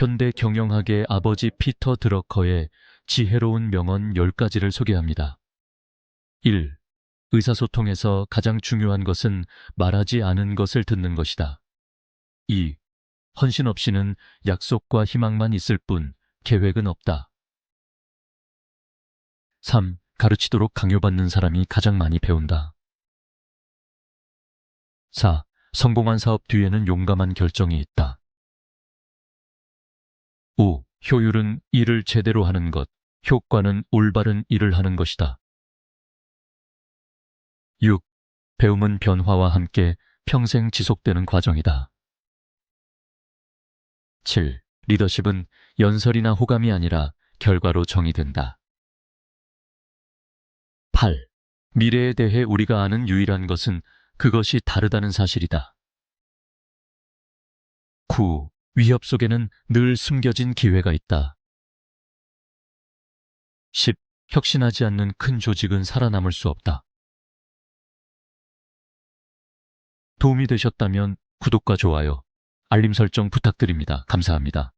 현대 경영학의 아버지 피터 드러커의 지혜로운 명언 10가지를 소개합니다. 1. 의사소통에서 가장 중요한 것은 말하지 않은 것을 듣는 것이다. 2. 헌신 없이는 약속과 희망만 있을 뿐 계획은 없다. 3. 가르치도록 강요받는 사람이 가장 많이 배운다. 4. 성공한 사업 뒤에는 용감한 결정이 있다. 5. 효율은 일을 제대로 하는 것, 효과는 올바른 일을 하는 것이다. 6. 배움은 변화와 함께 평생 지속되는 과정이다. 7. 리더십은 연설이나 호감이 아니라 결과로 정의된다. 8. 미래에 대해 우리가 아는 유일한 것은 그것이 다르다는 사실이다. 9. 위협 속에는 늘 숨겨진 기회가 있다. 10. 혁신하지 않는 큰 조직은 살아남을 수 없다. 도움이 되셨다면 구독과 좋아요, 알림 설정 부탁드립니다. 감사합니다.